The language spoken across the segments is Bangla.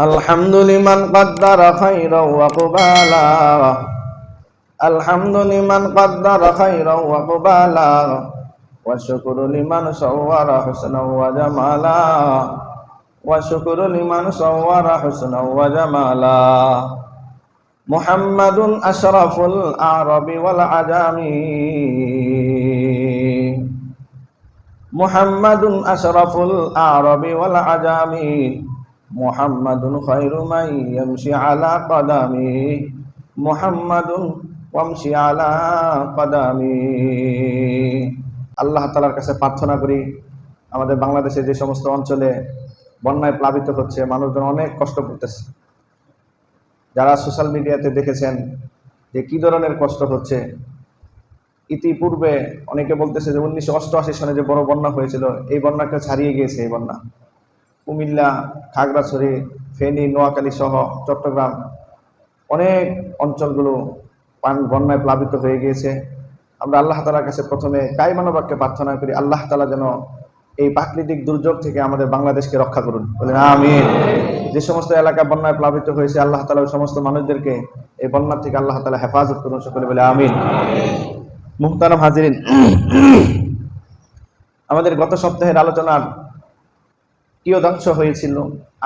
الحمد لمن قدر خيرا وقبالا. الحمد لمن قدر خيرا وقبالا. والشكر لمن صور حسنا وجمالا. والشكر لمن صور حسنا وجمالا. محمد أشرف الأعرب والعجم محمد أشرف الأعرب والعجم محمد خير من يمشي على قدمه محمد وامشي على قدمه আল্লাহ তালার কাছে প্রার্থনা করি আমাদের বাংলাদেশে যে সমস্ত অঞ্চলে বন্যায় প্লাবিত হচ্ছে মানুষজন অনেক কষ্ট করতেছে যারা সোশ্যাল মিডিয়াতে দেখেছেন যে কি ধরনের কষ্ট হচ্ছে ইতিপূর্বে অনেকে বলতেছে যে উনিশশো অষ্টআশি সনে যে বড় বন্যা হয়েছিল এই বন্যাকে ছাড়িয়ে গিয়েছে এই বন্যা কুমিল্লা, খাগড়াছড়ি, ফেনী, নোয়াখালী সহ চট্টগ্রাম অনেক অঞ্চলগুলো পান বন্যায় প্লাবিত হয়ে গিয়েছে। আমরা আল্লাহ তালার কাছে প্রথমে কাইমানবাক্যে প্রার্থনা করি, আল্লাহ তালা যেন এই প্রাকৃতিক দুর্যোগ থেকে আমাদের বাংলাদেশকে রক্ষা করুন। বলেন আমি যে সমস্ত এলাকা বন্যায় প্লাবিত হয়েছে, আল্লাহ তালা সমস্ত মানুষদেরকে এই বন্যার থেকে আল্লাহ তালা হেফাজত করুন সকলে, বলে আমিন। মুহতারাম হাজিরিন, আমাদের গত সপ্তাহের আলোচনার কিয়দাংশ হয়েছিল?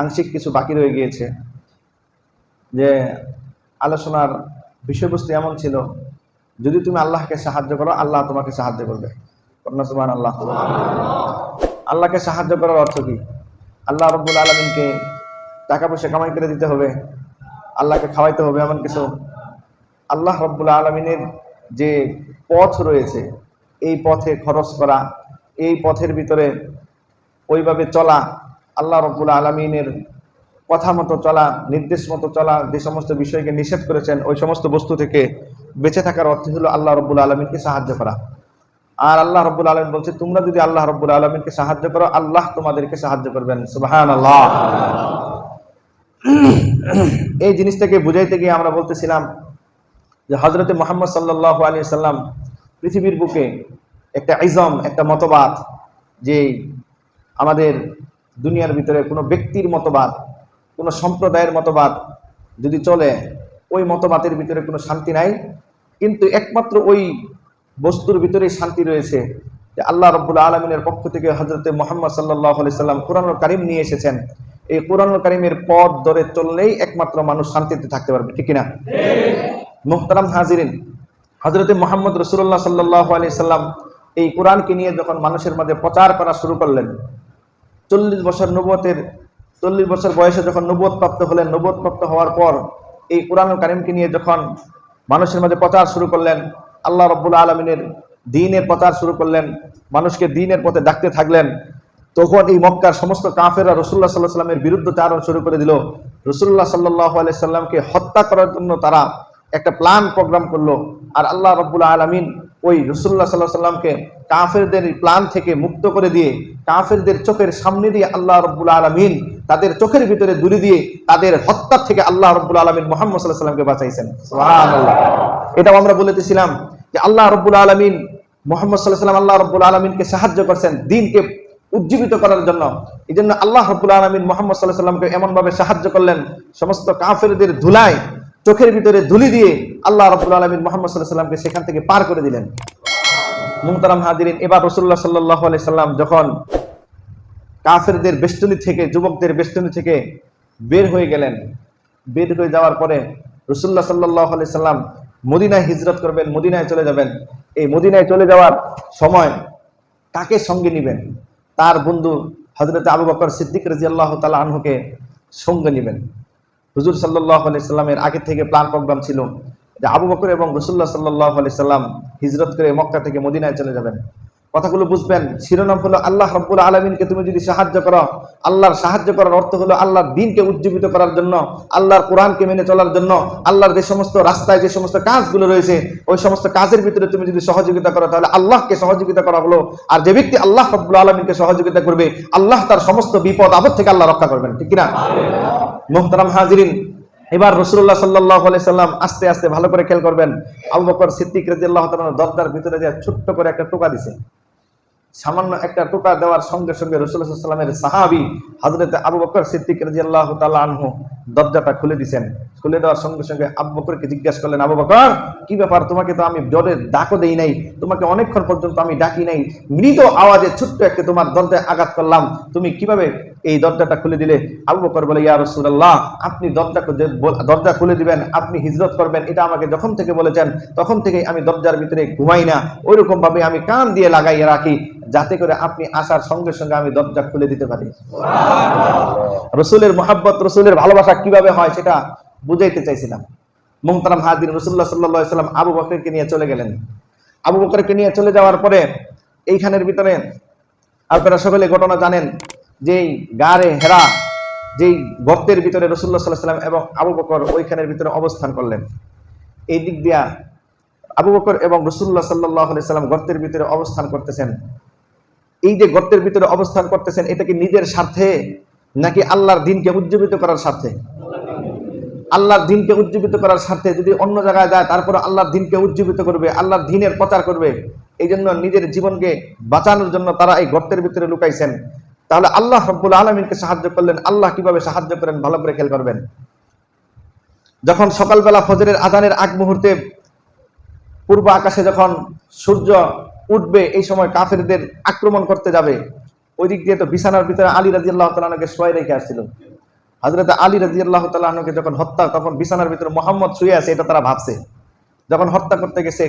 আংশিক কিছু বাকি রয়ে গিয়েছে। যে আলোচনার বিষয়বস্তু এমন ছিল, যদি তুমি আল্লাহকে সাহায্য করো, আল্লাহ তোমাকে সাহায্য করবে। সুবহান আল্লাহ আল্লাহকে সাহায্য করার অর্থ কি? আল্লাহ রব্বুল আলমিনকে টাকা পয়সা কামাই করে দিতে হবে, আল্লাহকে খাওয়াইতে হবে এমন কিছু। আল্লাহ রব্বুল আলমিনের যে পথ রয়েছে, এই পথে খরচ করা, এই পথের ভিতরে ওইভাবে চলা আল্লাহ রব্বুল আলমিনের কথা মতো চলা, নির্দেশ মতো চলা, যে সমস্ত বিষয়কে নিষেধ করেছেন, ওই সমস্ত বস্তু থেকে বেঁচে থাকার অর্থ হলো আল্লাহ রব্বুল আলমিনকে সাহায্য করা। আর আল্লাহ রব্বুল আলমিন বলছে, তোমরা যদি আল্লাহ রব্বুল আলমিনকে সাহায্য করো, আল্লাহ তোমাদেরকে সাহায্য করবেন। সুবাহান আল্লাহ এই জিনিসটাকে বুঝাইতে গিয়ে আমরা বলতেছিলাম যে হজরতে মোহাম্মদ সাল্লাহ আলী সাল্লাম পৃথিবীর বুকে একটা ইজম, একটা মতবাদ যে আমাদের দুনিয়ার ভিতরে কোনো ব্যক্তির মতবাদ, কোনো সম্প্রদায়ের মতবাদ যদি চলে, ওই মতবাদের ভিতরে কোনো শান্তি নাই। কিন্তু একমাত্র ওই বস্তুর ভিতরেই শান্তি রয়েছে যে আল্লাহ রব্বুল আলমিনের পক্ষ থেকে হজরতে মোহাম্মদ সাল্লাহ সাল্লাম কোরআনুল কারিম নিয়ে এসেছেন। এই কোরআনুল কারিমের পথ ধরে চললেই একমাত্র মানুষ শান্তিতে থাকতে পারবে, ঠিক কিনা? মুহতারাম হাজিরিন হজরতে মোহাম্মদ রসুল্লাহ সাল্লাহ আলি সাল্লাম এই কোরআনকে নিয়ে যখন মানুষের মাঝে প্রচার করা শুরু করলেন চল্লিশ বছর নবতের চল্লিশ বছর বয়সে যখন নবত প্রাপ্ত হলেন নবত প্রাপ্ত হওয়ার পর এই কোরআন কারিমকে নিয়ে যখন মানুষের মাঝে প্রচার শুরু করলেন, আল্লাহ রব্বুল আলমিনের দিনের প্রচার শুরু করলেন, মানুষকে দিনের পথে ডাকতে থাকলেন, তখন এই মক্কার সমস্ত কাফেরা রসুল্লাহ সাল্লাহ সাল্লামের বিরুদ্ধে চারণ শুরু করে দিল। রসুল্লাহ সাল্লাহ আলাইসাল্লামকে হত্যা করার জন্য তারা একটা প্ল্যান প্রোগ্রাম করল। আর আল্লাহ রব্বুল আলমিন ওই রসুল্লাহ সাল্লাহ সাল্লামকে কাফেরদের প্লান থেকে মুক্ত করে দিয়ে, কাফেরদের চোখের সামনে দিয়ে আল্লাহ রব্বুল আলমিন তাদের চোখের ভিতরে দূরে দিয়ে তাদের হত্যার থেকে আল্লাহ রব্বুল আলমিন মোহাম্মদ সাল্লাহ সাল্লামকে বাঁচাইছেন। এটাও আমরা বলেতেছিলাম যে আল্লাহ রব্বুল আলমিন মোহাম্মদ সাল্লাহ সাল্লাম আল্লাহ রব্বুল আলমিনকে সাহায্য করছেন দিনকে উজ্জীবিত করার জন্য। এই জন্য আল্লাহ রব্বুল আলমিন মোহাম্মদ সাল্লাহ সাল্লামকে এমনভাবে সাহায্য করলেন, সমস্ত কাফেরদের ধুলায় চোখের ভিতরে ধুলি দিয়ে আল্লাহ রব্বুল আলমিন মোহাম্মদ সাল্লাহ সাল্লামকে সেখান থেকে পার করে দিলেন। মুহতারাম হাদিরিন এবার রসুল্লাহ সাল্লাহ আলি সাল্লাম যখন কাফেরদের বেষ্টনী থেকে, যুবকদের বেষ্টনী থেকে বের হয়ে গেলেন, বের হয়ে যাওয়ার পরে রসুল্লাহ সাল্লাহ আলি সাল্লাম মদিনায় হিজরত করবেন, মদিনায় চলে যাবেন। এই মদিনায় চলে যাওয়ার সময় কাকে সঙ্গে নেবেন? তার বন্ধু হজরত আবু বকর সিদ্দিক রাজি আল্লাহ তালা আনহুকে সঙ্গে নেবেন। হুজুর সাল্লাহ আলি সাল্লামের আগে থেকে প্ল্যান প্রোগ্রাম ছিল যে আবু বকর এবং রসুল্লাহ সাল্লাহ আলি সাল্লাম হিজরত করে মক্কা থেকে মদিনায় চলে যাবেন। কথাগুলো বুঝবেন, শিরোনাম হলো আল্লাহ রব্বুল আলমিনকে তুমি যদি সাহায্য করো, আল্লাহর সাহায্য করার অর্থ হলো আল্লাহর দিনকে উজ্জীবিত করার জন্য, আল্লাহর কোরআনকে মেনে চলার জন্য, আল্লাহর যে সমস্ত রাস্তায় যে সমস্ত কাজগুলো রয়েছে, ওই সমস্ত কাজের ভিতরে তুমি যদি সহযোগিতা করো, তাহলে আল্লাহকে সহযোগিতা করা হলো। আর যে ব্যক্তি আল্লাহ রব্বুল আলমিনকে সহযোগিতা করবে, আল্লাহ তার সমস্ত বিপদ আপদ থেকে আল্লাহ রক্ষা করবেন, ঠিক কিনা? মোহতারাম হাজিরিন, এবার রসুল্লাহ সাল্লাহ সাল্লাম আস্তে আস্তে ভালো করে খেয়াল করবেন। আবু বকর সিদ্দিক রাজি দরদার ভিতরে যে ছোট্ট করে একটা টোকা দিছে। সামান্য একটা টোকা দেওয়ার সঙ্গে সঙ্গে রসুল্লাহ সাল্লামের সাহাবি হজরত আবু বকর সিদ্দিক রাজি আল্লাহ আনহু দরজাটা খুলে দিছেন। খুলে দেওয়ার সঙ্গে সঙ্গে আবু বকরকে জিজ্ঞাসা করলেন, আবু বকর, কি ব্যাপার? তোমাকে তো আমি জলে ডাকও দেই নাই। তোমাকে অনেকক্ষণ পর্যন্ত আমি ডাকি নাই। মৃত আওয়াজে ছোট্ট একটা তোমার দরজায় আঘাত করলাম। তুমি কীভাবে এই দরজাটা খুলে দিলে আবু বকর বলে ইয়া রসুল্লাহ আপনি দরজা দরজা খুলে দিবেন আপনি হিজরত করবেন এটা আমাকে যখন থেকে বলেছেন তখন থেকে আমি দরজার ভিতরে ঘুমাই না। ওইরকম ভাবে আমি কান দিয়ে লাগাইয়ে রাখি যাতে করে আপনি আসার সঙ্গে সঙ্গে আমি দরজা খুলে দিতে পারি। রসুলের মোহাব্বত রসুলের ভালোবাসা কীভাবে হয় সেটা বুঝাইতে চাইছিলাম। মোহতারাম হাদিন রসুল্লাহ সাল্লাহ সাল্লাম আবু বকরকে নিয়ে চলে গেলেন। আবু বকরকে নিয়ে চলে যাওয়ার পরে এইখানের ভিতরে আপনারা সকলে ঘটনা জানেন যেই গারে হেরা, যেই গর্তের ভিতরে রসুল্লাহ সাল্লাহ সাল্লাম এবং আবু বকর ওইখানের ভিতরে অবস্থান করলেন, এই দিক দিয়া আবু বকর এবং রসুল্লাহ সাল্লাহ সাল্লাম গর্তের ভিতরে অবস্থান করতেছেন। এই যে গর্তের ভিতরে অবস্থান করতেছেন, এটা কি নিজের স্বার্থে নাকি আল্লাহর দিনকে উজ্জীবিত করার স্বার্থে? আল্লাহর দিনকে উজ্জীবিত করার স্বার্থে যদি অন্য জায়গায় যায়, তারপরে আল্লাহর দিনকে উজ্জীবিত করবে, আল্লাহর দিনের প্রচার করবে এই জন্য নিজের জীবনকে বাঁচানোর জন্য তারা এই গর্তের ভিতরে লুকাইছেন। তাহলে আল্লাহ রব্বুল আলমিনকে সাহায্য করলেন। আল্লাহ কীভাবে সাহায্য করেন? ভালো করে খেয়াল করবেন। যখন সকালবেলা ফজরের আজানের আগ মুহূর্তে পূর্ব আকাশে যখন সূর্য উঠবে, এই সময় কাফেরদের আক্রমণ করতে যাবে, ওই দিক দিয়ে তো বিছানার ভিতরে আলী রাজি আল্লাহ তালাকে শোয়াই রেখে আসছিল। হাজরত আলী রাজি আল্লাহ তালাহকে যখন হত্যা, তখন বিছানার ভিতরে মোহাম্মদ শুয়ে আছে, এটা তারা ভাবছে। যখন হত্যা করতে গেছে,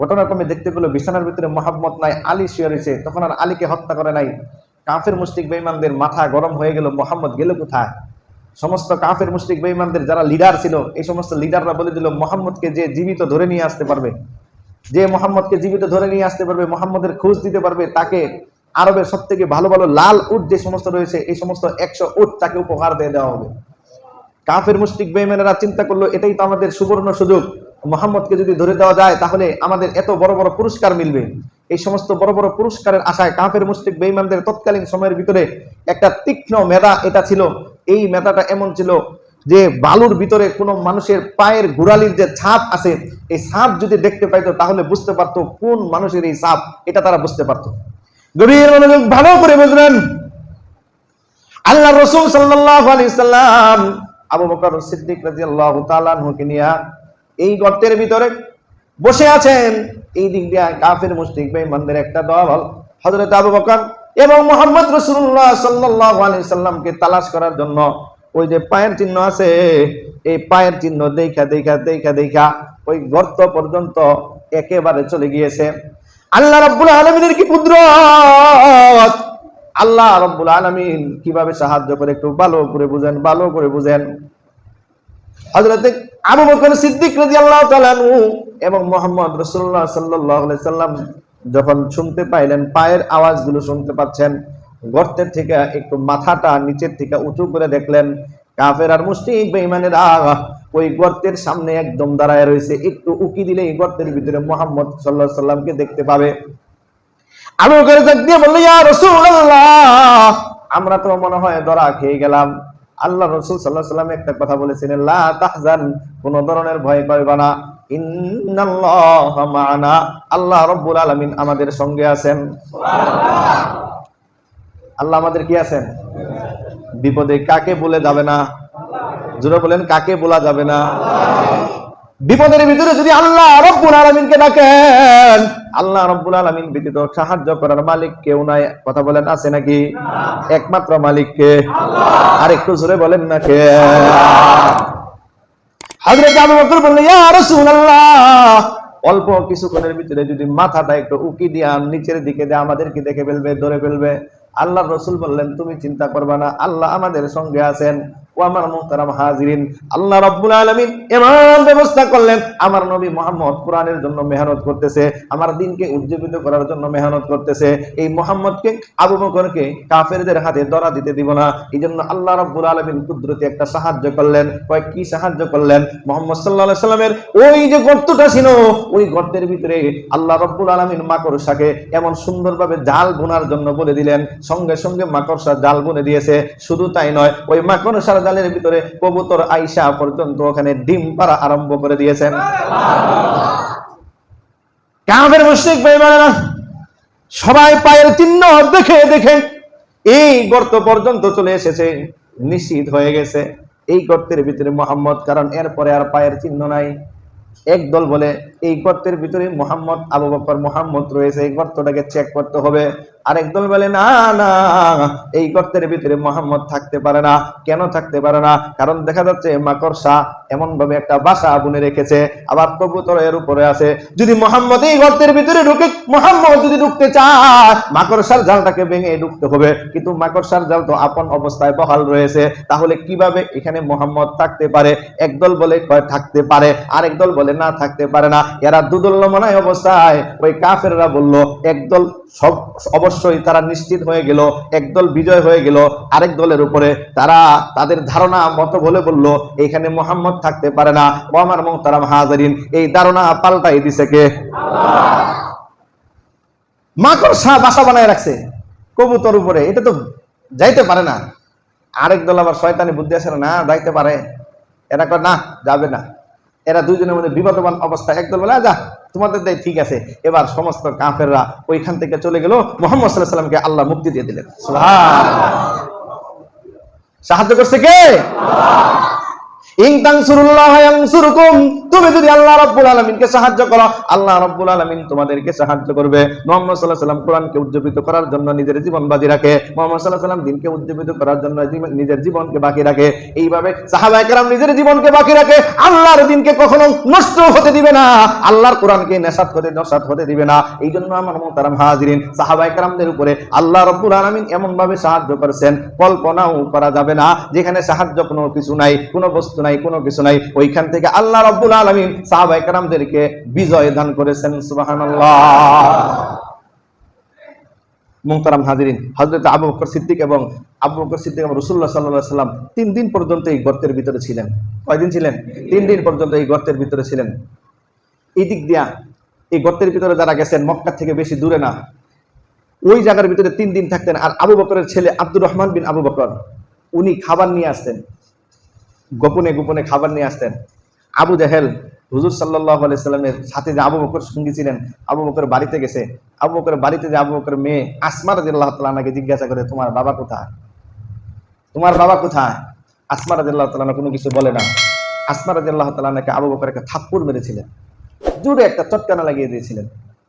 ঘটনাক্রমে দেখতে পেল বিছানার ভিতরে মোহাম্মদ নাই, আলী শুয়ে রয়েছে, তখন আর আলীকে হত্যা করে নাই। কাফের মুস্তিক বেইমানদের মাথা গরম হয়ে গেল, মোহাম্মদ গেল কোথায়? সমস্ত কাফের মুস্তিক বেইমানদের যারা লিডার ছিল, এই সমস্ত লিডাররা বলে দিল, মোহাম্মদকে যে জীবিত ধরে নিয়ে আসতে পারবে, যে মোহাম্মদকে জীবিত ধরে নিয়ে আসতে পারবে, মোহাম্মদের খোঁজ দিতে পারবে, তাকে আরবের সব থেকে ভালো ভালো লাল উট যে সমস্ত রয়েছে, এই সমস্ত একশো উট তাকে উপহার দিয়ে দেওয়া হবে। কাফের মুস্তিক বেইমানেরা চিন্তা করল, এটাই তো আমাদের সুবর্ণ সুযোগ। মোহাম্মদকে যদি ধরে দেওয়া যায়, তাহলে আমাদের এত বড় বড় পুরস্কার মিলবে। এই সমস্ত বড় বড় পুরস্কারের আশায় কাফের মুস্তিক বেইমানদের তৎকালীন সময়ের ভিতরে একটা তীক্ষ্ণ মেধা এটা ছিল। এই মেধাটা এমন ছিল যে বালুর ভিতরে কোনো মানুষের পায়ের গোড়ালির যে ছাপ আছে, এই ছাপ যদি দেখতে পাইতো তাহলে বুঝতে পারতো কোন মানুষের এই ছাপ, এটা তারা বুঝতে পারতো। গভীর মনোযোগ ভালো করে বুঝলেন। আল্লাহ রসুল সাল্লাহ সাল্লাম আবু বকর সিদ্দিক আনহুকে নিয়ে এই গর্তের ভিতরে বসে আছেন। এই দিক দিয়ে কাফের মুশরিক বেঈমানদের একটা দল, হযরত আবু বকর এবং মোহাম্মদ রাসূলুল্লাহ সাল্লাল্লাহু আলাইহি সাল্লামকে তালাশ করার জন্য। ওই যে পায়ের চিহ্ন আছে, এই পায়ের চিহ্ন দেখা দেখা দেখা দেখা ওই গর্ত পর্যন্ত একেবারে চলে গিয়েছে। আল্লাহ রাব্বুল আলামিনের কি পুত্র আল্লাহ রব্বুল আলামিন কীভাবে সাহায্য করে একটু ভালো করে বুঝেন, ভালো করে বুঝেন। হযরত আবু বকর সিদ্দিক তাআলা আনহু এবং মোহাম্মদ রসুল্লাহ সাল্লাল্লাহু সাল্লাম যখন শুনতে পাইলেন, পায়ের আওয়াজগুলো শুনতে পাচ্ছেন, গর্তের থেকে একটু মাথাটা নিচের থেকে উঁচু করে দেখলেন, কাফের আর মুশরিক বেঈমানেরা ওই গর্তের সামনে একদম দাঁড়ায় রয়েছে। একটু উকি দিলে এই গর্তের ভিতরে মোহাম্মদ আলাইহি সাল্লামকে দেখতে পাবে। বকর ডাক দিয়ে বলল আমরা তো মনে হয় ধরা খেয়ে গেলাম। আল্লাহ রসুল সাল্লাহ সাল্লাম একটা কথা বলেছিলেন তাহজান কোন ধরনের ভয় পাইবা না। আল্লাহ রব্বুল আলমিন আমাদের সঙ্গে আছেন। আল্লাহ আমাদের কি আছেন? বিপদে কাকে বলে যাবে না? জোরে বলেন, কাকে বলা যাবে না? বিপদের ভিতরে যদি আল্লাহ রব্বুল আলমিনকে ডাকেন আল্লাহ রব্বুল আলমিন ব্যতীত সাহায্য করার মালিক কেউ নাই। কথা বলেন আছে নাকি? একমাত্র মালিককে আর একটু জোরে বলেন না কে? হযরত আবু বকর বললেন ইয়া রাসূলুল্লাহ! অল্প কিছুক্ষণের ভিতরে যদি মাথাটা একটু উকি দিয়া নিচের দিকে দিয়ে আমাদেরকে দেখে ফেলবে ধরে ফেলবে আল্লাহ রসুল বললেন তুমি চিন্তা করবা না আল্লাহ আমাদের সঙ্গে আছেন। আমার মোহতারাম হাজিরিন, আল্লাহ রব্বুল আলমিন এমন ব্যবস্থা করলেন, আমার নবী মোহাম্মদ কোরআনের জন্য মেহনত করতেছে, আমার দিনকে উজ্জীবিত করার জন্য মেহনত করতেছে, এই মোহাম্মদকে, আবু বকরকে কাফেরদের হাতে দিতে দিব না এই জন্য আল্লাহ রব্বুল আলমিন কুদরতি একটা সাহায্য করলেন। কয়েক সাহায্য করলেন? মোহাম্মদ সাল্লাহ সাল্লামের ওই যে গর্তটা ছিল, ওই গর্তের ভিতরে আল্লাহ রব্বুল আলমিন মাকড়সাকে এমন সুন্দরভাবে জাল বোনার জন্য বলে দিলেন, সঙ্গে সঙ্গে মাকড়সা জাল বুনে দিয়েছে, শুধু তাই নয়, ওই মাকড়সার জালের ভিতরে কবুতর আইসা পর্যন্ত ওখানে ডিম পাড়া আরম্ভ করে দিয়েছেন কাফের মুশরিক বেঈমানেরা সবাই পায়ের চিহ্ন দেখে দেখে এই গর্ত পর্যন্ত চলে এসেছে, নিশ্চিত হয়ে গেছে। এই গর্তের ভিতরে মোহাম্মদ, কারণ এরপরে আর পায়ের চিহ্ন নাই। একদল বলে এই গর্তের ভিতরে মোহাম্মদ আবু বকর মোহাম্মদ রয়েছে। এই গর্তটাকে চেক করতে হবে। আরেক দল বলে, না না, এই গর্তের ভিতরে মোহাম্মদ থাকতে পারে না। কেন থাকতে পারে না? কারণ দেখা যাচ্ছে, মাকড়সা এমন ভাবে একটা বাসা বুনে রেখেছে। আবার কবুতর এর উপরে আছে। যদি মোহাম্মদ এই গর্তের ভিতরে ঢুকে, মোহাম্মদ যদি ঢুকতে চায়, মাকড়সার জালটাকে ভেঙে ঢুকতে হবে। কিন্তু মাকড়সার জাল তো আপন অবস্থায় বহাল রয়েছে। তাহলে কীভাবে এখানে মোহাম্মদ থাকতে পারে? একদল বলে থাকতে পারে। আরেক দল বলে, না, থাকতে পারে না। এরা দুদল্যমনায় অবস্থায়। ওই কাফেররা বলল, একদল সব, অবশ্যই তারা নিশ্চিত হয়ে গেল, একদল বিজয় হয়ে গেল। আরেক দলের উপরে তারা তাদের ধারণা, মতো বলে বলল, এখানে মোহাম্মদ থাকতে পারে না। ও আমার মোহতারাম হাজারিন, এই ধারণা পাল্টাই দিছে কে? মাকড়সা বাসা বানায় রাখছে কবুতর উপরে। এটা তো যাইতে পারে না। আরেক দল আবার শয়তানি বুদ্ধি আছে না, যাইতে পারে। এরা কয়, না, যাবে না। এরা দুজনের মধ্যে বিবাদমান অবস্থা। একদল বলে "আ, যা তোমাদের দেয় ঠিক আছে। এবার সমস্ত কাফেররা ওইখান থেকে চলে গেল। মোহাম্মদ সাল্লাহ সাল্লামকে আল্লাহ মুক্তি দিয়ে দিলেন। সাহায্য করছে কে? তুমি যদি আল্লাহ রাব্বুল আলামিনকে সাহায্য করো, আল্লাহ রাব্বুল আলামিন তোমাদেরকে সাহায্য করবে। মুহাম্মদ আলাইহি সাল্লাম কোরআনকে উজ্জীবিত করার জন্য নিজের জীবন বাজি রাখে। মুহাম্মদ আলাইহি সাল্লাম দিনকে উজ্জীবিত করার জন্য নিজের জীবনকে বাকি রাখে। এইভাবে সাহাবায়ে কেরাম নিজের জীবনকে বাকি রাখে। আল্লাহর দিনকে কখনো নষ্ট হতে দিবে না। আল্লাহর কোরআনকে নেশাত হতে নসাত হতে দিবে না। এই জন্য আমার মোহতারাম হাজিরিন সাহাবায়ে কেরামদের উপরে আল্লাহ রাব্বুল আলামিন এমন ভাবে সাহায্য করেছেন, কল্পনাও করা যাবে না, যেখানে সাহায্য কোনো কিছু নাই, কোনো বস্তু নাই, কোনো কিছু নাই। ওইখান থেকে আল্লাহ রাব্বুল আলামিন সাহাবায়ে কেরামদেরকে বিজয় দান করেছেন, সুবহানাল্লাহ। মুহতারাম হাজিরিন, হযরত আবু বকর সিদ্দিক এবং আবু বকর সিদ্দিক এবং রাসূলুল্লাহ সাল্লাল্লাহু আলাইহি সাল্লাম তিন দিন পর্যন্ত এই গর্তের ভিতরে ছিলেন। কয়দিন ছিলেন? তিন দিন পর্যন্ত এই গর্তের ভিতরে ছিলেন। এই দিক দিয়া এই গর্তের ভিতরে যারা গেছেন, মক্কা থেকে বেশি দূরে না। ওই জায়গার ভিতরে তিন দিন থাকতেন। আর আবু বকরের ছেলে আব্দুর রহমান বিন আবু বকর, উনি খাবার নিয়ে আসতেন। গোপনে গোপনে খাবার নিয়ে আসতেন। আবু জাহেল হুজুর সাল্লাহ আলাইসাল্লামের সাথে যে আবু বকর সঙ্গী ছিলেন, আবু বকর বাড়িতে গেছে। আবু বকর বাড়িতে যে আবু বকর মেয়ে আসমা রাজিল্লাহ তালাকে জিজ্ঞাসা করে, তোমার বাবা কোথায়? তোমার বাবা কোথায়? আসমা রাজিল্লাহ তালানা কোনো কিছু বলে না। আসমা রাজিল্লাহ তালানাকে আবু বকর একটা থাপ্পড় মেরেছিলেন। জোরে একটা চটকানা লাগিয়ে দিয়েছিলেন।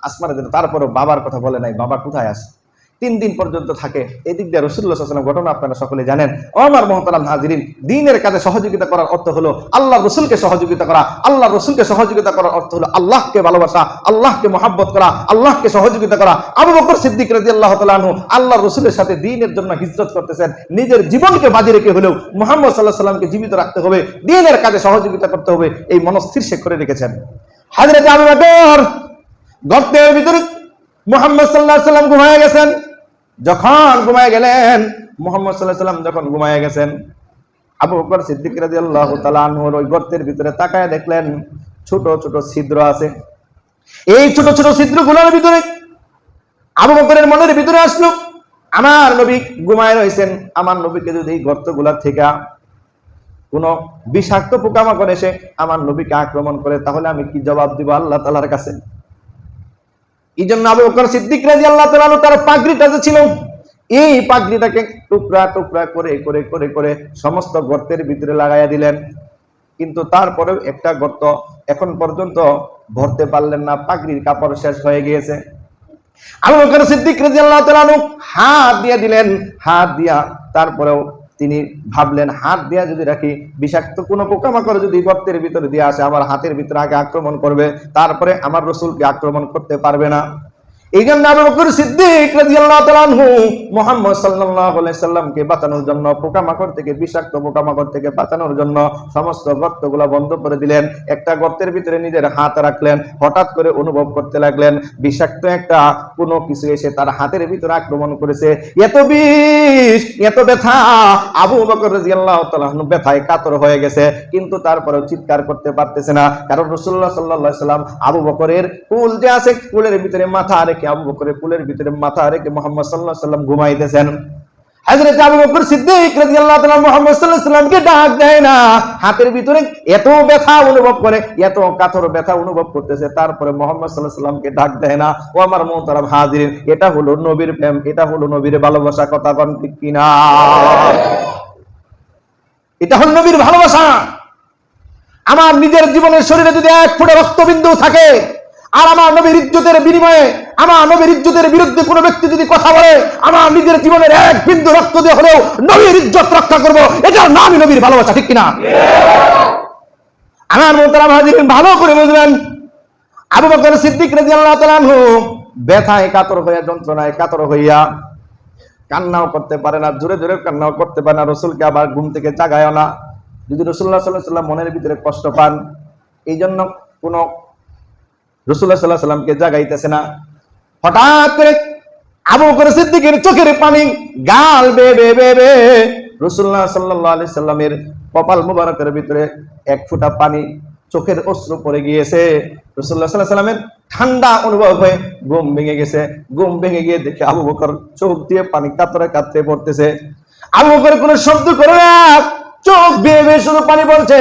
আসমা রাজিল্লাহ তারপরও বাবার কথা বলে নাই, বাবা কোথায় আসে তিন দিন পর্যন্ত থাকে। এদিক দিয়ে রসুল্লাহ সাল্লাম ঘটনা আপনারা সকলে জানেন। ও আমার মহতারাম হাজিরিন, দিনের কাজে সহযোগিতা করার অর্থ হলো আল্লাহ রসুলকে সহযোগিতা করা। আল্লাহ রসুলকে সহযোগিতা করার অর্থ হলো আল্লাহকে ভালোবাসা, আল্লাহকে মহাব্বত করা, আল্লাহকে সহযোগিতা করা। আবু বকর সিদ্দিক রাজি আল্লাহ তালু আল্লাহ রসুলের সাথে দিনের জন্য হিজরত করতেছেন। নিজের জীবনকে বাজি রেখে হলেও মোহাম্মদ সাল্লাহ সাল্লামকে জীবিত রাখতে হবে। দিনের কাজে সহযোগিতা করতে হবে, এই মনস্থির সে করে রেখেছেন। হাজরত আবু বকর গর্তের ভিতরে মোহাম্মদ সাল্লাহ সাল্লাম ঘুমায় গেছেন। যখন ঘুমায় গেলেন, মোহাম্মদ সাল্লাহ সাল্লাম যখন ঘুমায় গেছেন, আবু বকর সিদ্দিক ওই গর্তের ভিতরে তাকায় দেখলেন, ছোট ছোট ছিদ্র আছে। এই ছোট ছোট ছিদ্রগুলোর ভিতরে আবু বকরের মনের ভিতরে আসলো, আমার নবী ঘুমায় রয়েছেন, আমার নবীকে যদি এই গর্ত গর্তগুলার থেকে কোন বিষাক্ত পোকামাকড় এসে আমার নবীকে আক্রমণ করে, তাহলে আমি কি জবাব দিব আল্লাহ তালার কাছে? এই জন্য আবু বকর সিদ্দিক রাজি আল্লাহ তাআলা তার পাগড়িটা যে ছিল, এই পাগড়িটাকে টুকরা টুকরা করে করে করে করে সমস্ত গর্তের ভিতরে লাগাইয়া দিলেন। কিন্তু তারপরেও একটা গর্ত এখন পর্যন্ত ভরতে পারলেন না, পাগড়ির কাপড় শেষ হয়ে গিয়েছে। আবু বকর সিদ্দিক রাদিয়াল্লাহু তাআলা আনহু হাত দিয়ে দিলেন, হাত দিয়া তারপরেও তিনি ভাবলেন, হাত দিয়া যদি রাখি, বিষাক্ত কোনো পোকামাকড় যদি গর্তের ভিতরে দিয়ে আসে, আমার হাতের ভিতরে আগে আক্রমণ করবে, তারপরে আমার রসুলকে আক্রমণ করতে পারবে না। এই আবু বকর সিদ্দিক রাদিয়াল্লাহু মুহাম্মদ সাল্লাল্লাহু আলাইহি সাল্লামকে বাঁচানোর জন্য, পোকামাকড় থেকে বিষাক্ত পোকামাকড় থেকে বাঁচানোর জন্য সমস্ত গর্তগুলো বন্ধ করে দিলেন। একটা গর্তের ভিতরে নিজের হাত রাখলেন, হঠাৎ করে অনুভব করতে লাগলেন, বিষাক্ত একটা কোনো কিছু এসে তার হাতের ভিতরে আক্রমণ করেছে। এত বিষ, এত ব্যথা, আবু বকর রাদিয়াল্লাহু ব্যথায় কাতর হয়ে গেছে, কিন্তু তারপরেও চিৎকার করতে পারতেছে না। কারণ রাসূলুল্লাহ সাল্লাল্লাহু আলাইহি সাল্লাম আবু বকরের কুল যে আছে, কুলের ভিতরে মাথা আবু বকরের কুলের ভিতরে মাথা রেখে মোহাম্মদ আলাইহি সাল্লাম ঘুমাইতেছেন। হযরত আবু বকর সিদ্দিক সাল্লামকে ডাক দেয় না। হাতের ভিতরে এত ব্যথা অনুভব করে, এত ব্যথা অনুভব করতেছে, তারপরে সাল্লামকে ডাক দেয় না, ও আমার এটা হলো নবীর প্রেম, এটা হলো নবীর ভালোবাসা, কথা কোন ঠিক এটা হলো নবীর ভালোবাসা। আমার নিজের জীবনের শরীরে যদি এক ফুটে রক্তবিন্দু থাকে আর আমার নবীর ইজ্জতের বিনিময়ে, আমার নবীর ইজ্জতের বিরুদ্ধে কোনো ব্যক্তি যদি কথা বলে, আমার নিজের জীবনের এক বিন্দু রক্ত দিয়ে হলেও নবীর ইজ্জত রক্ষা করব, এটার নামই নবীর ভালোবাসা, ঠিক কিনা? আমার মোহতারাম হাজিরিন, ভালো করে বুঝবেন। আবু বকর সিদ্দিক রাদিয়াল্লাহু তাআলা ব্যথায় কাতর হইয়া, যন্ত্রণায় কাতর হইয়া কান্নাও করতে পারে না, জোরে জোরে কান্নাও করতে পারে না, রসুলকে আবার ঘুম থেকে জাগায় না। যদি রসুল্লাহ সাল্লাহ সাল্লাম মনের ভিতরে কষ্ট পান এই জন্য কোনো রসুল্লাহ সাল্লাহ সাল্লামকে জাগাইতেছে না। হঠাৎ করে আবু করে সিদ্দিকের চোখের পানি গাল বে বে বে বে। রসুল্লাহ সাল্লাহ আলি সাল্লামের কপাল মুবারকের ভিতরে এক ফোঁটা পানি চোখের অস্ত্র পড়ে গিয়েছে। রসুল্লাহ সাল্লাহ সাল্লামের ঠান্ডা অনুভব হয়ে ঘুম ভেঙে গেছে। ঘুম ভেঙে গিয়ে দেখে আবু বকর চোখ দিয়ে পানি কাতরে কাতরে পড়তেছে। আবু বকর কোনো শব্দ করে না, চোখ বেয়ে বেয়ে শুধু পানি পড়ছে।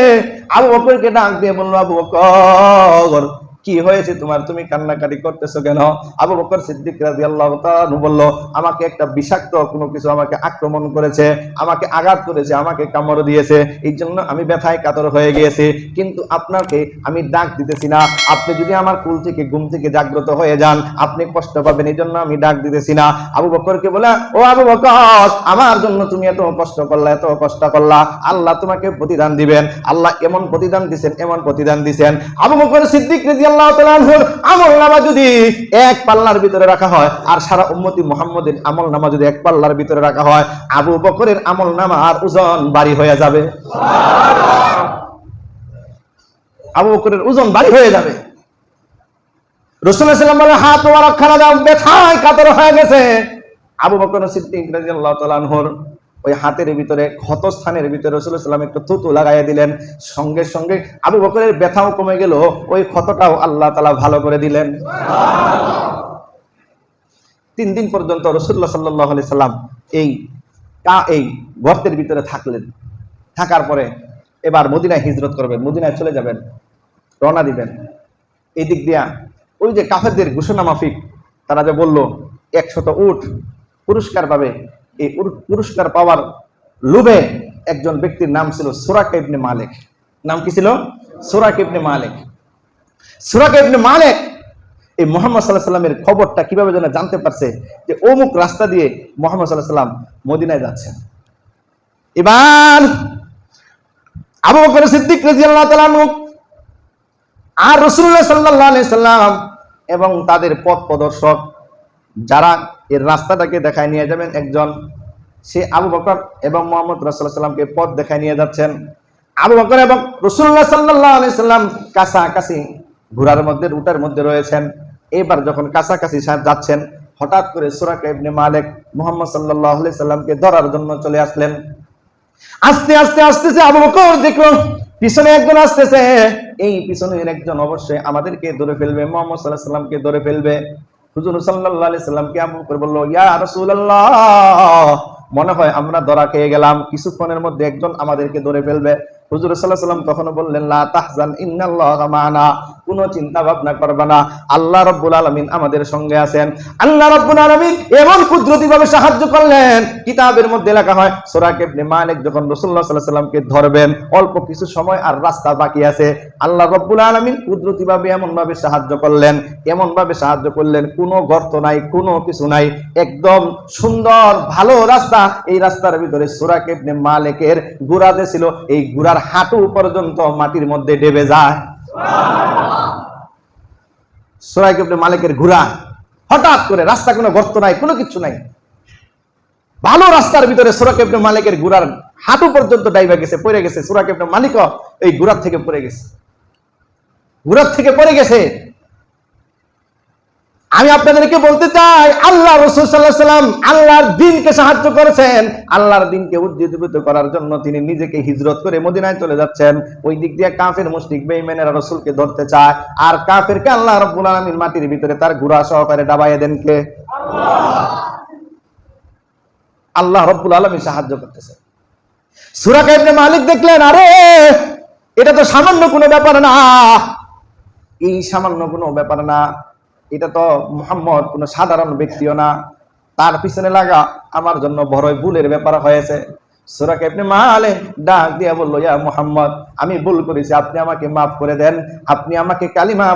আবু বকরকে ডাক দিয়ে বলল, আবু বকর কি হয়েছে তোমার? তুমি কান্নাকাটি করতেছো কেন? আবু বকর সিদ্দিক রাদিয়াল্লাহু তাআলা বলল, আমাকে একটা বিষাক্ত কোনো কিছু আমাকে আক্রমণ করেছে, আমাকে আঘাত করেছে, আমাকে কামড় দিয়েছে। এই জন্য আমি ব্যথায় কাতর হয়ে গিয়েছি। কিন্তু আপনাকে আমি ডাক দিতেছি না। আপনি যদি আমার কুল থেকে ঘুম থেকে জাগ্রত হয়ে যান, আপনি কষ্ট পাবেন। এই জন্য আমি ডাক দিতেছি না। আবু বকরকে বলে, ও আবু বকর, আমার জন্য তুমি এত কষ্ট করলা, এত কষ্ট করলা। আল্লাহ তোমাকে প্রতিদান দিবেন। আল্লাহ এমন প্রতিদান দিছেন, এমন প্রতিদান দিছেন। আবু বকর সিদ্দিক রাদিয়াল্লাহু আনহুর আমল নামা যদি এক পাল্লার ভিতরে রাখা হয়, আর সারা উম্মতি মুহাম্মদের আমল নামা যদি এক পাল্লার ভিতরে রাখা হয়, আবু বকরের আমল নামা আর ওজন বাড়ি হয়ে যাবে। আবু বকরের ওজন বাড়ি হয়ে যাবে। রসুল্লাহ বলে তোমার দাও কাতর হয়ে গেছে। আবু বকর সিদ্দিক আনহুর ওই হাতের ভিতরে ক্ষত স্থানের ভিতরে রসুল্লাহ সাল্লাম একটু থুতু লাগাইয়া দিলেন। সঙ্গে সঙ্গে আবু বকরের ব্যথাও কমে গেল, ওই ক্ষতটাও আল্লাহ তাআলা ভালো করে দিলেন। তিন দিন পর্যন্ত রসুল্লাহ সাল্লাহ আলি সাল্লাম এই কা, এই গর্তের ভিতরে থাকলেন। থাকার পরে এবার মদিনায় হিজরত করবেন, মদিনায় চলে যাবেন, রওনা দিবেন। এই দিক দিয়া ওই যে কাফেরদের ঘোষণা মাফিক, তারা যে বলল, একশত উঠ পুরস্কার পাবে এই পুরস্কার পাওয়ার লোভে একজন ব্যক্তির নাম ছিল সুরাক ইবনে মালিক। নাম কি ছিল? সুরাক ইবনে মালিক। সুরাক ইবনে মালিক এই মোহাম্মদ সাল্লাহ সাল্লামের খবরটা কীভাবে যেন জানতে পারছে যে অমুক রাস্তা দিয়ে মোহাম্মদ সাল্লাহ সাল্লাম মদিনায় যাচ্ছেন। এবার আবু বকর সিদ্দিক রাদিয়াল্লাহু তাআলা আর রাসূলুল্লাহ সাল্লাল্লাহু আলাইহি সাল্লাম এবং তাদের পথ প্রদর্শক যারা এর রাস্তাটাকে দেখায় নিয়ে যাবেন একজন। সে আবু বকর এবং মোহাম্মদ রাসূলুল্লাহ সাল্লামকে পথ দেখায় নিয়ে যাচ্ছেন। আবু বকর এবং রাসূলুল্লাহ সাল্লাল্লাহু আলাইহি সাল্লাম কাছাকাছি, ঘোড়ার মধ্যে উটার মধ্যে রয়েছেন। এবার যখন কাছাকাছি যাচ্ছেন, হঠাৎ করে সুরাকা ইবনে মালিক মুহাম্মদ সাল্লাল্লাহু আলাইহি সাল্লামকে ধরার জন্য চলে আসলেন। আস্তে আস্তে, আসতেছে আবু বকর, দেখল পিছনে একজন আসতেছে। এই পিছনের একজন অবশ্যই আমাদেরকে ধরে ফেলবে, মোহাম্মদ সাল্লাহ সাল্লামকে ধরে ফেলবে। হুজুর সাল্লাহ সাল্লামকে আবু করে বলল, ইয়া রসুল্লাহ মনে হয় আমরা ধরা খেয়ে গেলাম, কিছুক্ষণের মধ্যে একজন আমাদেরকে ধরে ফেলবে। হুজুর সাল্লাহ বললেন চিন্তা ভাবনা করবে না। আল্লাহ রব্বুল আলামিন আমাদের সঙ্গে আছেন। আল্লাহ রব্বুল আলামিন এমন কুদরতি ভাবে সাহায্য করলেন। কিতাবের মধ্যে লেখা হয় যখন রাসূলুল্লাহ সাল্লাল্লাহু আলাইহি সাল্লামকে ধরবেন, অল্প কিছু সময় আর রাস্তা বাকি আছে। আল্লাহ রব্বুল আলামিন কুদরতি ভাবে এমন ভাবে সাহায্য করলেন এমন ভাবে সাহায্য করলেন, কোনো গর্ত নাই, কোনো কিছু নাই। একদম সুন্দর, ভালো রাস্তা। এই রাস্তার ভিতরে সূরা ইবনে মালিকের গুড়াতে ছিল, এই গুড়ার হাঁটু পর্যন্ত মাটির মধ্যে ডেবে যায়। মালিকের ঘোড়া, হঠাৎ করে রাস্তা কোনো গর্ত নাই, কোনো কিছু নাই। ভালো রাস্তার ভিতরে সুরা ইবনে মালিকের ঘুরার হাঁটু পর্যন্ত ডাইবা গেছে, পড়ে গেছে। সুরা ইবনে মালিক এই ঘুরার থেকে পড়ে গেছে। ঘুরার থেকে পড়ে গেছে। আমি আপনাদেরকে বলতে চাই, আল্লাহ রসুল সাল্লাহ সাল্লাম আল্লাহর দিনকে সাহায্য করেছেন। আল্লাহর দিনকে উজ্জীবিত করার জন্য তিনি নিজেকে হিজরত করে মদিনায় চলে যাচ্ছেন। ওই দিক দিয়ে কাফের, মুশরিক, বেঈমানেরা রসুলকে ধরতে চায়। আর কাফেরকে আল্লাহ রব্বুল আলামিন মাটির ভিতরে তার ঘোড়া সহকারে ডাবাইয়া দেন কে? আল্লাহ। রব্বুল আলমী সাহায্য করতেছে। সুরা কাইবনে মালিক দেখলেন, আরে, এটা তো সামান্য কোনো ব্যাপার না। এই সামান্য কোনো ব্যাপার না। এটা তো মোহাম্মদ কোনো সাধারণ ব্যক্তিও না। তার পিছনে লাগা আমার জন্য বড়ই ভুলের ব্যাপার হয়েছে। সুরা কাইবনে মালিক ডাক দিয়া বলল, ইয়া মোহাম্মদ, আমি ভুল করেছি। আপনি আমাকে মাফ করে দেন। আপনি আমাকে কালিমা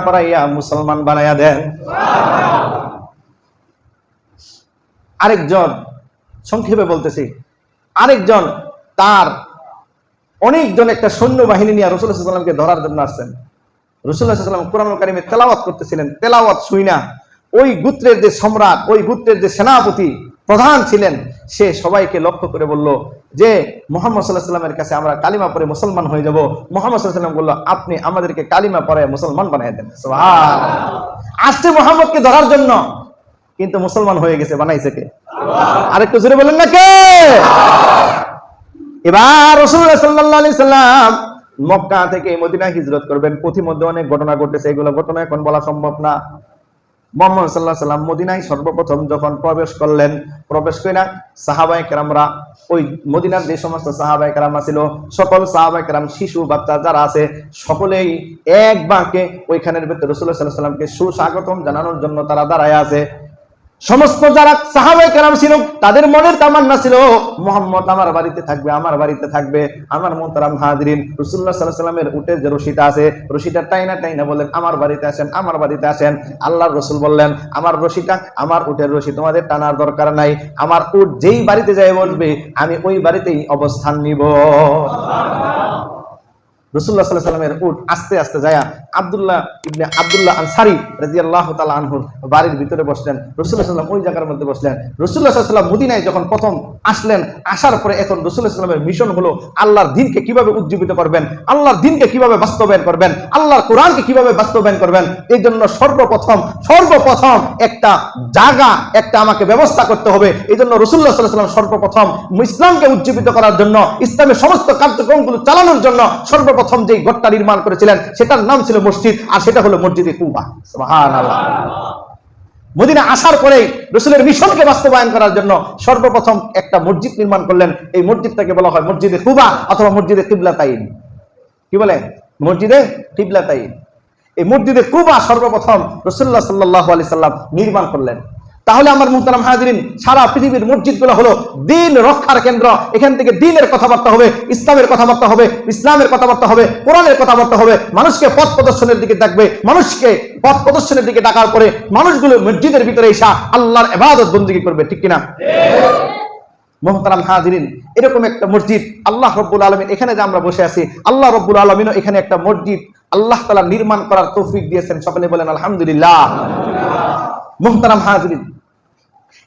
মুসলমান বানাইয়া দেন। আরেকজন সংক্ষেপে বলতেছি, আরেকজন তার অনেকজন একটা সৈন্যবাহিনী নিয়ে রসুল্লাহামকে ধরার জন্য আসছেন। রসুল্লাহাম কোরআন কারিমে তেলাওয়াত করতেছিলেন তেলাওয়াত শুই না। ওই গোত্রের যে সম্রাট ওই গোত্রের যে সেনাপতি প্রধান ছিলেন সে সবাইকে লক্ষ্য করে বলল যে মোহাম্মদ সাল্লাহ সাল্লামের কাছে আমরা কালিমা পরে মুসলমান হয়ে যাব। মোহাম্মদ সাল্লাহ সাল্লাম বলল আপনি আমাদেরকে কালিমা পরে মুসলমান বানিয়ে দেন। আসছে মোহাম্মদকে ধরার জন্য। কিন্তু মুসলমান হয়ে গেছে বানাইছে কে? আরেকটু জোরে বলেন না কে? এবার রসুল্লাহ সাল্লাহ সাল্লাম মক্কা থেকে মদিনা হিজরত করবেন। পথিমধ্যে অনেক ঘটনা ঘটেছে। এগুলো ঘটনা এখন বলা সম্ভব না। মোহাম্মদ সাল্লাহ সাল্লাম মদিনায় সর্বপ্রথম যখন প্রবেশ করলেন, প্রবেশ করে সাহাবাই কেরামরা ওই মদিনার যে সমস্ত সাহাবাই কেরামা ছিল সকল সাহাবাই কেরাম শিশু, বাচ্চা যারা আছে, সকলেই এক বাঁকে ওইখানের ভেতরে রসুল্লাহ সাল্লাহ সাল্লামকে সুস্বাগতম জানানোর জন্য তারা দাঁড়ায় আছে। সমস্ত যারা সাহাবাই কেরাম ছিল, তাদের মনের তামান্না ছিল, মোহাম্মদ আমার বাড়িতে থাকবে, আমার বাড়িতে থাকবে, আমার মোহতারাম হাজরিন রসুল্লাহ সাল্লাহ সাল্লামের যে রশিটা আছে, রশিটা টাইনা টাইনা বললেন আমার বাড়িতে আসেন, আমার বাড়িতে আসেন। আল্লাহর রসুল বললেন, আমার রশিটা, আমার উটের রশি, তোমাদের টানার দরকার নাই, আমার উট যেই বাড়িতে যাই বসবে, আমি ওই বাড়িতেই অবস্থান নিব। রসুল্লাহ সাল্লাহ সাল্লামের উট আস্তে আস্তে যায় আব্দুল্লাহ ইবনে আব্দুল্লাহ আনসারি রাজি আল্লাহ আনহুর বাড়ির ভিতরে বসলেন। রসুল্লাহ সাল্লাম ওই জায়গার মধ্যে বসলেন। রসুল্লাহ সাল্লাম মদিনায় যখন প্রথম আসলেন, আসার পরে এখন রসুল্লাহ সাল্লামের মিশন হলো আল্লাহর দিনকে কীভাবে উজ্জীবিত করবেন, আল্লাহর দিনকে কীভাবে বাস্তবায়ন করবেন, আল্লাহর কোরআনকে কীভাবে বাস্তবায়ন করবেন এই জন্য সর্বপ্রথম সর্বপ্রথম একটা জায়গা, একটা আমাকে ব্যবস্থা করতে হবে। এই জন্য রসুল্লাহ সাল্লাহ সাল্লাম সর্বপ্রথম ইসলামকে উজ্জীবিত করার জন্য, ইসলামের সমস্ত কার্যক্রমগুলো চালানোর জন্য সর্বপ্রথম যেই ঘরটা নির্মাণ করেছিলেন, সেটার নাম ছিল মসজিদ, আর সেটা হলো মসজিদে কুবা। মদিনা আসার পরেই রসুলের মিশনকে বাস্তবায়ন করার জন্য সর্বপ্রথম একটা মসজিদ নির্মাণ করলেন। এই মসজিদটাকে বলা হয় মসজিদে কুবা অথবা মসজিদে কিবলা তাইন কি বলে? মসজিদে কিবলা তাইন এই মসজিদে কুবা সর্বপ্রথম রসুল্লাহ সাল্লাহ আলি সাল্লাম নির্মাণ করলেন। তাহলে আমার মুহতারাম হাজিরিন, সারা পৃথিবীর মসজিদগুলো হলো দিন রক্ষার কেন্দ্র। এখান থেকে দিনের কথাবার্তা হবে, ইসলামের কথাবার্তা হবে, ইসলামের কথাবার্তা হবে, কোরআনের কথাবার্তা হবে। মানুষকে পথ প্রদর্শনের দিকে ডাকবে, মানুষকে পথ প্রদর্শনের দিকে ডাকার পরে মানুষগুলো মসজিদের ভিতরে এসা আল্লাহর এবাদত বন্দী করবে, ঠিক কিনা? মোহতারাম হাজিরিন, এরকম একটা মসজিদ, আল্লাহ রব্বুল আলমিন, এখানে যে আমরা বসে আছি, আল্লাহ রব্বুল আলমিনও এখানে একটা মসজিদ, আল্লাহ তালা নির্মাণ করার তৌফিক দিয়েছেন, সকলে বলেন আলহামদুলিল্লাহ। মোহতারাম হাজিরিন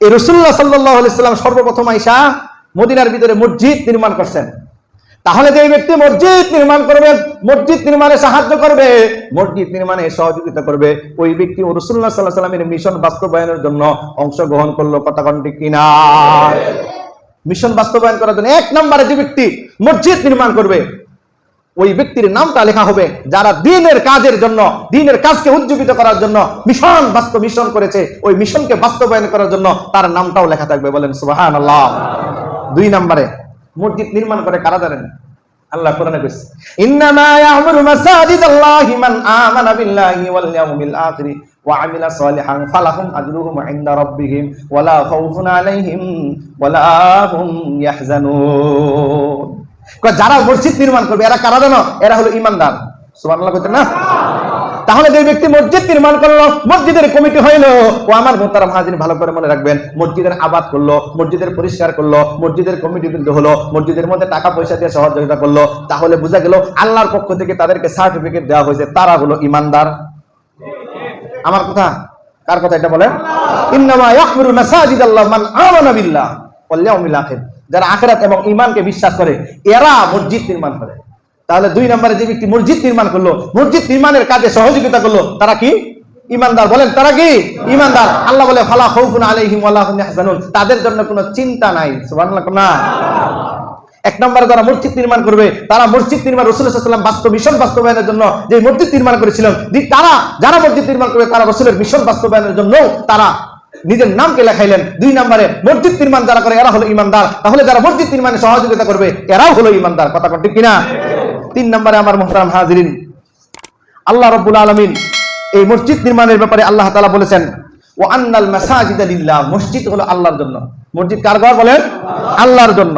এই রসুল্লাহ সাল্লাহ সাল্লাম সর্বপ্রথম আইসা মদিনার ভিতরে মসজিদ নির্মাণ করছেন। তাহলে যে ব্যক্তি মসজিদ নির্মাণ করবে মসজিদ নির্মাণে সাহায্য করবে মসজিদ নির্মাণে সহযোগিতা করবে ওই ব্যক্তি রসুল্লাহ সাল্লাহ সাল্লামের মিশন বাস্তবায়নের জন্য অংশগ্রহণ করল কথা কিনা মিশন বাস্তবায়ন করার জন্য এক নম্বরে যে ব্যক্তি মসজিদ নির্মাণ করবে ওই ব্যক্তির নামটা লেখা হবে, যারা দিনের কাজের জন্য, দিনের কাজকে উজ্জীবিত করার জন্য মিশন বাস্তব মিশন করেছে, ওই মিশনকে বাস্তবায়ন করার জন্য তার নামটাও লেখা থাকবে, বলেন সুবাহান আল্লাহ দুই নম্বরে, মসজিদ নির্মাণ করে কারা জানেন? আল্লাহ ওয়া যারা মসজিদ নির্মাণ করবে, এরা কারা জানো? এরা হলো ইমানদার। কইতেন না? তাহলে যে ব্যক্তি মসজিদ নির্মাণ করল, মসজিদের কমিটি হইল, ও আমার মোতারাম হাজির ভালো করে মনে রাখবেন, মসজিদের আবাদ করল, মসজিদের পরিষ্কার করল, মসজিদের কমিটি কিন্তু হলো, মসজিদের মধ্যে টাকা পয়সা দিয়ে সহযোগিতা করল, তাহলে বোঝা গেল আল্লাহর পক্ষ থেকে তাদেরকে সার্টিফিকেট দেওয়া হয়েছে, তারা হলো ইমানদার। আমার কথা? কার কথা এটা বলেন? ইন্নামা ইয়াকমুরু মাসাজিদাল্লাহ মান আমানা বিল্লাহ, ওয়াল ইয়াউমিল আখির। যারা আখিরাত এবং ঈমানকে বিশ্বাস করে, এরা মসজিদ নির্মাণ করে। তাহলে দুই নম্বরে যে ব্যক্তি মসজিদ নির্মাণ করল, মসজিদ নির্মাণের কাজে সহযোগিতা করল, তারা কি? ইমানদার বলেন, তারা কি? ইমানদার আল্লাহ বলে, ফালা খাউফুন আলাইহিম হুম তাদের জন্য কোনো চিন্তা নাই। না। এক নম্বরে যারা মসজিদ নির্মাণ করবে, তারা মসজিদ নির্মাণ সাল্লাম বাস্তব মিশন বাস্তবায়নের জন্য যে মসজিদ নির্মাণ করেছিলেন তারা যারা মসজিদ নির্মাণ করবে, তারা রসুলের মিশন বাস্তবায়নের জন্য তারা নিজের নামকে লেখাইলেন। দুই নম্বরে মসজিদ নির্মাণ যারা করে, এরা হলো ইমানদার। তাহলে যারা মসজিদ নির্মাণে সহযোগিতা করবে, এরাও হলো ইমানদার। কথা ঠিক কিনা? তিন নম্বরে আমার মোহতারাম হাজিরিন, আল্লাহ রব্বুল আলমিন এই মসজিদ নির্মাণের ব্যাপারে আল্লাহ তালা বলেছেন ও আন্নাল মাসাজিদ মসজিদ হলো আল্লাহর জন্য। মসজিদ কার ঘর বলেন? আল্লাহর জন্য।